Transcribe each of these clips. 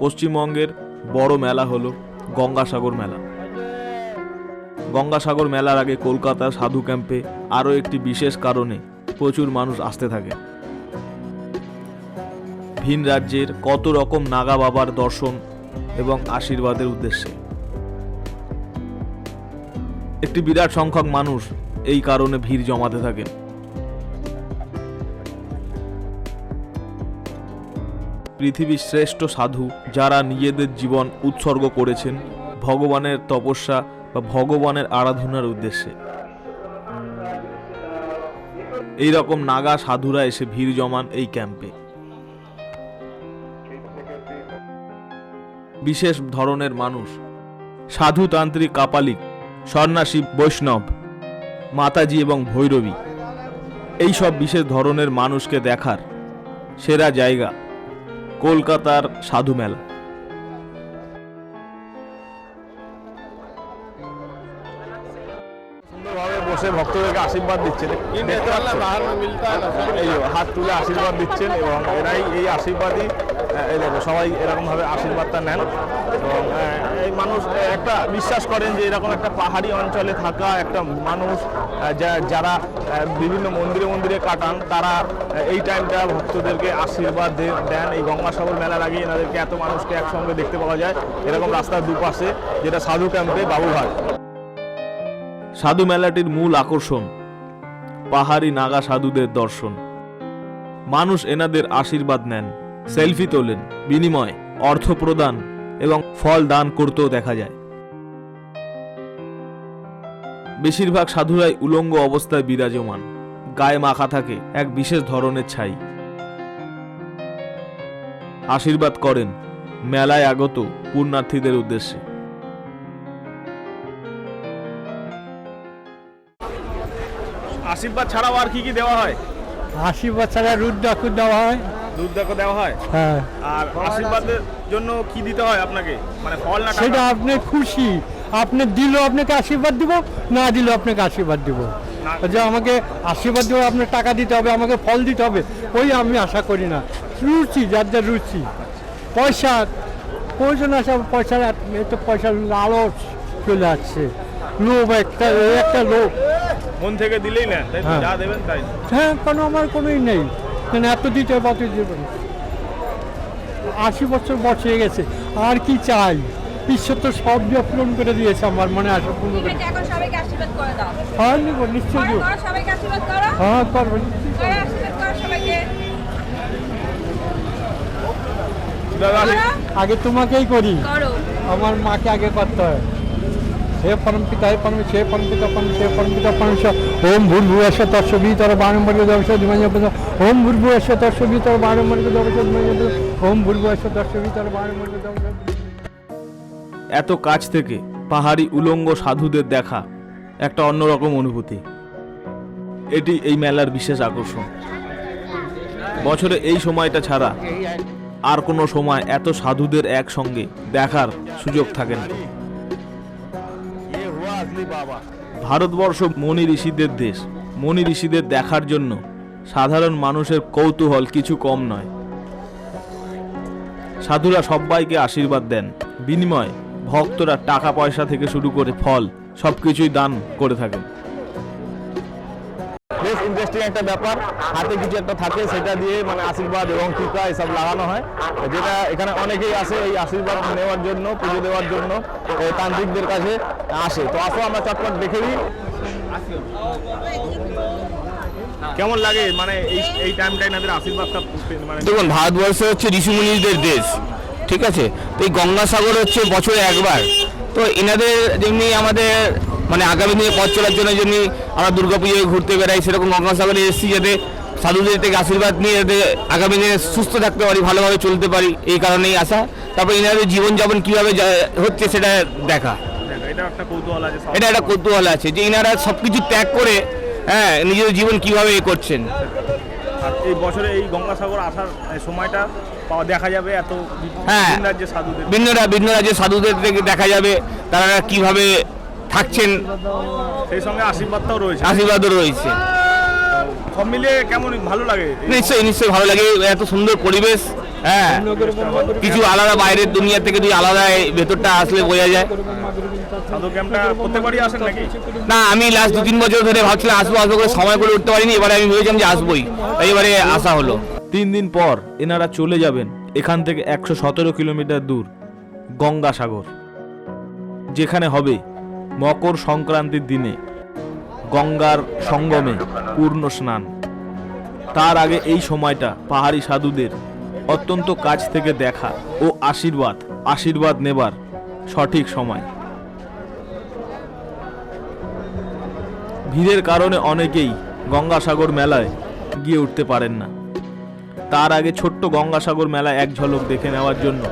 পশ্চিমবঙ্গের বড় মেলা হলো গঙ্গাসাগর মেলা। গঙ্গাসাগর মেলার আগে কলকাতার সাধু ক্যাম্পে আরও একটি বিশেষ কারণে প্রচুর মানুষ আসতে থাকে। ভিন রাজ্যের কত রকম নাগা বাবার দর্শন এবং আশীর্বাদের উদ্দেশ্যে। একটি বিরাট সংখ্যক মানুষ এই কারণে ভিড় জমাতে থাকেন। পৃথিবীর শ্রেষ্ঠ সাধু যারা নিজেদের জীবন উৎসর্গ করেছেন ভগবানের তপস্যা বা ভগবানের আরাধনার উদ্দেশ্যে। এই রকম নাগা সাধুরা এসে ভিড় জমান এই ক্যাম্পে। বিশেষ ধরনের মানুষ। সাধুতান্ত্রিক কাপালিক, সন্ন্যাসী, বৈষ্ণব, মাতাজি এবং ভৈরবী। এই সব বিশেষ ধরনের মানুষকে দেখার সেরা জায়গা। কলকাতার সাধু মেলা। সুন্দরভাবে বসে ভক্তদেরকে আশীর্বাদ দিচ্ছেন। এই হাত তুলে আশীর্বাদ দিচ্ছেন এবং এরাই এই আশীর্বাদই সবাই এরকম ভাবে আশীর্বাদটা নেন। এই মানুষ একটা বিশ্বাস করেন যে এরকম একটা পাহাড়ি অঞ্চলে থাকা একটা মানুষ যারা বিভিন্ন মন্দিরে মন্দিরে কাটান, তারা এই টাইমটা ভক্তদেরকে আশীর্বাদ দেন। এই গঙ্গাসাগর মেলার আগে এনাদেরকে এত মানুষকে একসঙ্গে দেখতে পাওয়া যায়। এরকম রাস্তার দুপাশে যেটা সাধু ক্যাম্পে বাবুঘাট সাধু মেলাটির মূল আকর্ষণ, পাহাড়ি নাগা সাধুদের দর্শন। মানুষ এনাদের আশীর্বাদ নেন, সেলফি তোলেন, বিনিময়ে, অর্থ প্রদান এবং ফল দান করতেও দেখা যায়। বেশিরভাগ সাধুরাই উলঙ্গ অবস্থায় বিরাজমান। গায়ে মাখা থাকে এক বিশেষ ধরনের ছাই। আশীর্বাদ করেন মেলায় আগত পুণ্যার্থীদের উদ্দেশ্যে। আশীর্বাদ ছাড়াও আর কি কি দেওয়া হয়? আশীর্বাদ ছাড়া রুদ্রাক্ষ দেওয়া হয়। দেখো দেওয়া হয়? হ্যাঁ। আর আশীর্বাদের জন্য কি দিতে হয় আপনাকে? মানে ফল না সেটা আপনি খুশি। আপনি দিল আপনাকে আশীর্বাদ দিব না দিল আপনাকে আশীর্বাদ দিব। যে আমাকে আশীর্বাদ দেবো আপনার টাকা দিতে হবে আমাকে ফল দিতে হবে ওই আমি আশা করি না। রুচি যার যার রুচি। পয়সা প্রয়োজন আমার পয়সার এত পয়সার লালচ চলে আসছে। লোভ একটা একটা লোভ। মন থেকে দিলেই না তাই হ্যাঁ। যা দেবেন তাই। হ্যাঁ কেন আমার কোনোই নেই। কেন এত দিতে হবে অত দিতে হবে। আশি বছর বয়স হয়ে গেছে। আর কি চাই? ঈশ্বর তো সব দিয়ে পূরণ করে দিয়েছে আমার মনে আশা পূর্ণ করে। এটা এখন সবাইকে আশীর্বাদ করে দাও। হ্যাঁ নিব করো হ্যাঁ করব আগে তোমাকেই করি। আমার মাকে আগে করতে হয়। হে পরম পিতা হে পরম সে পরম পিতা পরম সে পরম পিতা পরম স ওম ভূর্ভুবস্য তস্যবি তর বারম্বর্গ দবস ধীমঞ্জ পদ ওম ভূর্ভুবস্য তস্যবি তর বারম্বর্গ দবস ধীমঞ্জ পদ ওম ভূর্ভুবস্য তস্যবি তর বারম্বর্গ দবস এত কাছ থেকে পাহাড়ি উলঙ্গ সাধুদের দেখা একটা অন্যরকম অনুভূতি এটি এই মেলার বিশেষ আকর্ষণ বছরে এই সময়টা ছাড়া আর কোনো সময় এত সাধুদের একসঙ্গে দেখার সুযোগ থাকে না ये हुआ असली बाबा ভারতবর্ষ মনি ঋষিদের দেশ। মনি ঋষিদের দেখার জন্য সাধারণ মানুষের কৌতূহল কিছু কম নয়। সাধুরা সবাইকে আশীর্বাদ দেন। বিনিময়ে ভক্তরা টাকা পয়সা থেকে শুরু করে ফল, সবকিছুই দান করে থাকেন। বেশ ইন্টারেস্টিং একটা ব্যাপার। হাতে কিছু একটা থাকে, সেটা দিয়ে মানে আশীর্বাদ এবং টিকা এসব লাগানো হয়। যেটা এখানে অনেকেই আসে এই আশীর্বাদ নেওয়ার জন্য, পুজো দেওয়ার জন্য তান্ত্রিকদের কাছে। আসে। তো আসো আমরা চটপট দেখে নিই। কেমন লাগে? মানে এই এই টাইমটা এনাদের আশীর্বাদটা মানে দেখুন ভারতবর্ষ হচ্ছে ঋষিমুনিদের দেশ ঠিক আছে? তো এই গঙ্গাসাগর হচ্ছে বছরে একবার। তো এনাদের যেমনি আমাদের মানে আগামী দিনে পথ চলার জন্য যেমনি আমরা দুর্গাপুজোয় ঘুরতে বেড়াই সেরকম গঙ্গাসাগরে এসেছি যাতে সাধুদের থেকে আশীর্বাদ নিয়ে যাতে আগামী দিনে সুস্থ থাকতে পারি ভালোভাবে চলতে পারি এই কারণেই আসা। তারপর এনাদের জীবনযাপন কীভাবে হচ্ছে সেটা দেখা। এটা একটা কৌতূহল আছে এটা একটা কৌতূহল আছে যে এনারা সব কিছু ত্যাগ করে হ্যাঁ নিজেদের জীবন কীভাবে এ করছেন। আর এই বছরে এই গঙ্গাসাগর আসার সময়টা পাওয়া দেখা যাবে এত হ্যাঁ। ভিন্ন ভিন্ন রাজ্যের সাধুদের থেকে দেখা যাবে তারা কীভাবে থাকছেন। সেই সঙ্গে আশীর্বাদটাও রয়েছে। আশীর্বাদও রয়েছে। সব মিলিয়ে কেমন ভালো লাগে? নিশ্চয়ই নিশ্চয়ই ভালো লাগে। এত সুন্দর পরিবেশ। হ্যাঁ। কিছু আলাদা বাইরের দুনিয়া থেকে তুই আলাদা ভেতরটা আসলে বোঝা যায়। সাধু ক্যাম্পটা প্রত্যেকবারই আসেন নাকি? না আমি লাস্ট দু তিন বছর ধরে ভাবছিলাম আসব আসব করে সময় করে উঠতে পারিনি এবারে আমি ভেবেছিলাম যে আসবোই। তাই এবারে আসা হলো। তিন দিন পর এনারা চলে যাবেন এখান থেকে একশো সতেরো কিলোমিটার দূর গঙ্গাসাগর যেখানে হবে মকর সংক্রান্তির দিনে গঙ্গার সঙ্গমে পূর্ণ স্নান। তার আগে এই সময়টা পাহাড়ি সাধুদের অত্যন্ত কাছ থেকে দেখা ও আশীর্বাদ আশীর্বাদ নেবার সঠিক সময়। ভিড়ের কারণে অনেকেই গঙ্গাসাগর মেলায় গিয়ে উঠতে পারেন না। তার আগে ছোট্ট গঙ্গাসাগর মেলা এক ঝলক দেখে নেওয়ার জন্য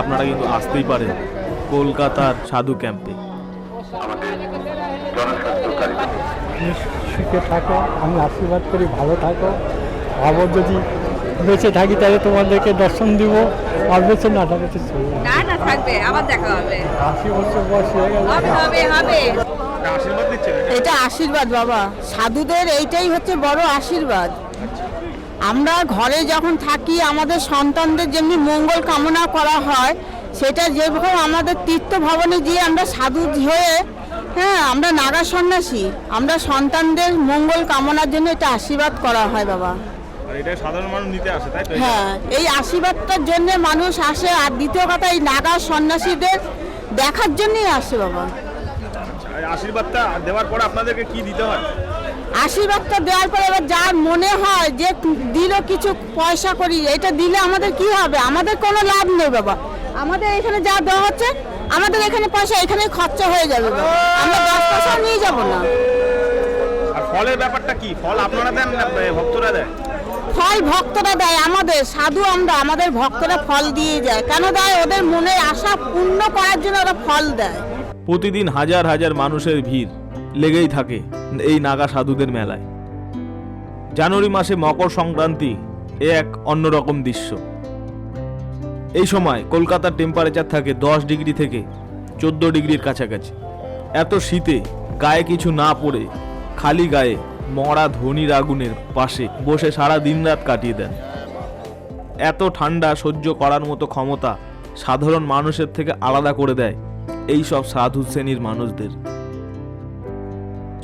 আপনারা কিন্তু আসতেই পারেন কলকাতার সাধু ক্যাম্পে। সুখে থাকো, আমি আশীর্বাদ করি, ভালো থাকো। আবার যদি বেঁচে থাকি তাহলে তোমাদেরকে দর্শন দিব। আর বেঁচে না থাকলে তো চলবে না। না না থাকবে। আবার দেখা হবে। আশি বছর বয়স হয়ে গেল। হবে হবে হবে। একটা আশীর্বাদ দিচ্ছেন এটা আশীর্বাদ বাবা। সাধুদের এইটাই হচ্ছে বড় আশীর্বাদ। আমরা ঘরে যখন থাকি আমাদের সন্তানদের যেমনি মঙ্গল কামনা করা হয় সেটা যেরকম আমাদের তীর্থ ভবনে গিয়ে আমরা সাধু হয়ে হ্যাঁ আমরা নাগা সন্ন্যাসী। আমরা সন্তানদের মঙ্গল কামনার জন্য এটা আশীর্বাদ করা হয় বাবা। আসে হ্যাঁ এই আশীর্বাদটার জন্য মানুষ আসে আর দ্বিতীয় কথা এই নাগা সন্ন্যাসীদের দেখার জন্যই আসে বাবা। আশীর্বাদটা দেওয়ার পরে আপনাদেরকে কি দিতে হয়? আশীর্বাদটা দেওয়ার পরে এবার যার মনে হয় যে দিল কিছু পয়সা করি এটা দিলে আমাদের কি হবে? আমাদের কোনো লাভ নেই বাবা। আমাদের এখানে যা দেওয়া হচ্ছে আমাদের এখানে পয়সা এখানে খরচা হয়ে যাবে। আমরা দশ পয়সা নিয়ে যাব না। আর ফলের ব্যাপারটা কি? ফল আপনারা দেন না ভক্তরা দেয়? ফল ভক্তরা দেয় আমাদের, সাধু আমরা, আমাদের ভক্তরা ফল দিয়ে যায়। কেন দেয়? ওদের মনের আশা পূর্ণ করার জন্য ওরা ফল দেয়। প্রতিদিন হাজার হাজার মানুষের ভিড় লেগেই থাকে এই নাগা সাধুদের মেলায়। জানুয়ারি মাসে মকর সংক্রান্তি এ এক অন্যরকম দৃশ্য। এই সময় কলকাতার টেম্পারেচার থাকে দশ ডিগ্রি থেকে চোদ্দ ডিগ্রির কাছাকাছি। এত শীতে গায়ে কিছু না পরে খালি গায়ে মরা ধনির আগুনের পাশে বসে সারা দিন রাত কাটিয়ে দেন। এত ঠান্ডা সহ্য করার মতো ক্ষমতা সাধারণ মানুষের থেকে আলাদা করে দেয় এই সব সাধু শ্রেণির মানুষদের।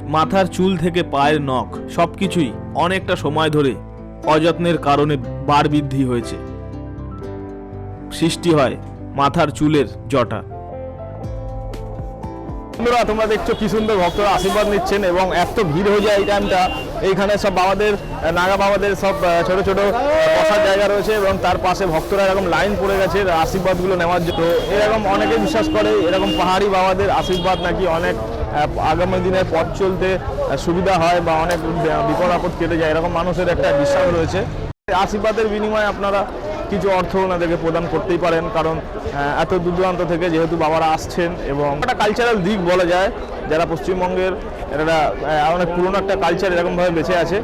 মাথার চুল থেকে পায়ের নখ সবকিছুই অনেকটা সময় ধরে অযত্নের কারণে বার বৃদ্ধি হয়েছে। সৃষ্টি হয় মাথার চুলের জটা। বন্ধুরা, তোমরা দেখছ কি সুন্দর ভক্তরা আশীর্বাদ নিচ্ছেন এবং এত ভিড় হয়ে যায় এই টাইমটা এইখানে সব বাবাদের, নাগা বাবাদের সব ছোট ছোট বসার জায়গা রয়েছে এবং তার পাশে ভক্তরা এরকম লাইন পড়ে গেছে আশীর্বাদগুলো নেওয়ার জন্য। এরকম অনেকে বিশ্বাস করে, এরকম পাহাড়ি বাবাদের আশীর্বাদ নাকি অনেক আগামী দিনে পথ চলতে সুবিধা হয় বা অনেক বিপদ আপদ কেটে যায়, এরকম মানুষের একটা বিশ্বাস রয়েছে। আশীর্বাদের বিনিময়ে আপনারা কিছু অর্থ ওনাদেরকে প্রদান করতেই পারেন, কারণ এত দূর দূরান্ত থেকে যেহেতু বাবারা আসছেন এবং একটা কালচারাল দিক বলা যায়, যারা পশ্চিমবঙ্গের একটা অনেক পুরনো একটা কালচার এরকমভাবে বেঁচে আছে।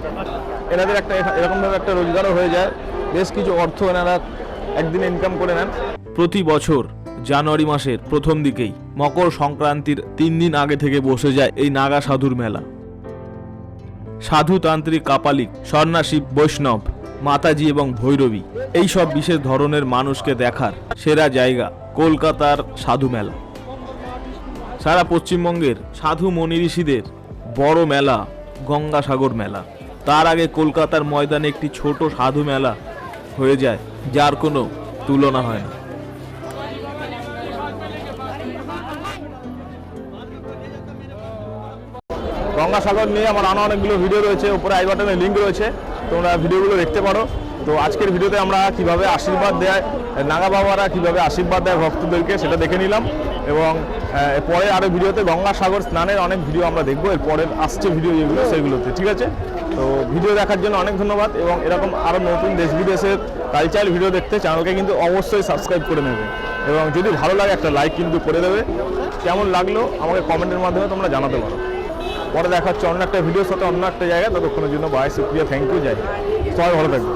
এনাদের একটা এরকমভাবে একটা রোজগারও হয়ে যায়। বেশ কিছু অর্থ এনারা একদিনে ইনকাম করে নেন। প্রতি বছর জানুয়ারি মাসের প্রথম দিকেই মকর সংক্রান্তির তিন দিন আগে থেকে বসে যায় এই নাগা সাধুর মেলা। সাধুতান্ত্রিক কাপালিক সন্ন্যাসী বৈষ্ণব। মাতাজি এবং ভৈরবী। এই সব বিশেষ ধরনের মানুষকে দেখার সেরা জায়গা কলকাতার সাধু মেলা। সারা পশ্চিমবঙ্গের সাধু মনি ঋষিদের বড় মেলা গঙ্গাসাগর মেলা। তার আগে কলকাতার ময়দানে একটি ছোট সাধু মেলা হয়ে যায়, যার কোনো তুলনা হয় না। গঙ্গাসাগর নিয়ে আমার আনা অনেকগুলো ভিডিও রয়েছে, উপরে আই লিঙ্ক রয়েছে। তোমরা ভিডিওগুলো দেখতে পারো। তো আজকের ভিডিওতে আমরা কীভাবে আশীর্বাদ দেয়, নাগা বাবারা কীভাবে আশীর্বাদ দেয় ভক্তদেরকে সেটা দেখে নিলাম। এবং পরে আরও ভিডিওতে গঙ্গাসাগর স্নানের অনেক ভিডিও আমরা দেখব। এর পরের আসছে ভিডিও যেগুলো সেগুলোতে, ঠিক আছে? তো ভিডিও দেখার জন্য অনেক ধন্যবাদ এবং এরকম আরও নতুন দেশ বিদেশের কালচারাল ভিডিও দেখতে চ্যানেলকে কিন্তু অবশ্যই সাবস্ক্রাইব করে নেবে। এবং যদি ভালো লাগে একটা লাইক কিন্তু করে দেবে। কেমন লাগল আমাকে কমেন্টের মাধ্যমে তোমরা জানাতে পারো। পরে দেখা হচ্ছে অন্য একটা ভিডিওর সাথে অন্য একটা জায়গায়। ততক্ষণের জন্য বাই সুপ্রিয়া থ্যাংক ইউ যাই সবাই ভালো থাকবে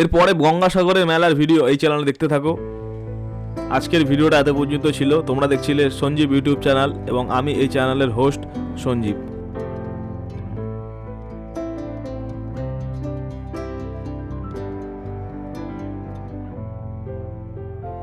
এরপরে গঙ্গাসাগরের মেলার ভিডিও এই চ্যানেলে দেখতে থাকো। আজকের ভিডিওটা এত পর্যন্ত ছিল। তোমরা দেখছিলে সঞ্জীব ইউটিউব চ্যানেল এবং আমি এই চ্যানেলের হোস্ট সঞ্জীব।